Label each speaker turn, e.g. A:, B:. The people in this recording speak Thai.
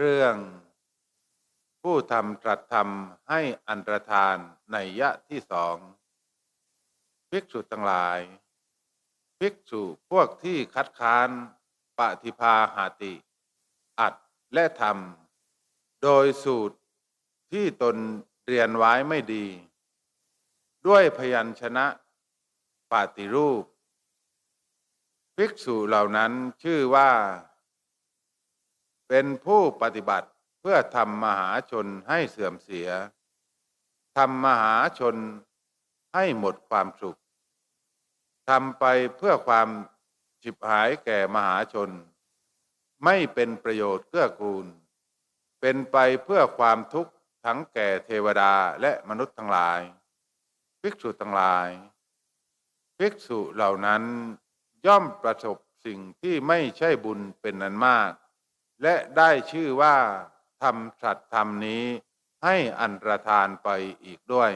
A: เรื่อง ผู้ทำตรัสธรรมให้อันตรธานในยะที่สองภิกษุทั้งหลาย ภิกษุพวกที่คัดค้านปฏิภาหาติ อัดและทำโดยสูตรที่ตนเรียนไว้ไม่ดี ด้วยพยัญชนะปาติรูป ภิกษุเหล่านั้นชื่อว่า เป็นผู้ปฏิบัติเพื่อทำมหาชนให้เสื่อมเสียทำมหาชนให้หมดความสุขทำไปเพื่อความฉิบหายแก่มหาชน ไม่เป็นประโยชน์เกื้อกูล เป็นไปเพื่อความทุกข์ทั้งแก่เทวดาและมนุษย์ทั้งหลายภิกษุทั้งหลายภิกษุเหล่านั้นย่อมประสบสิ่งที่ไม่ใช่บุญเป็นนันมาก และได้ชื่อว่าทำสัตว์ธรรมนี้ให้อันตรธานไปอีกด้วย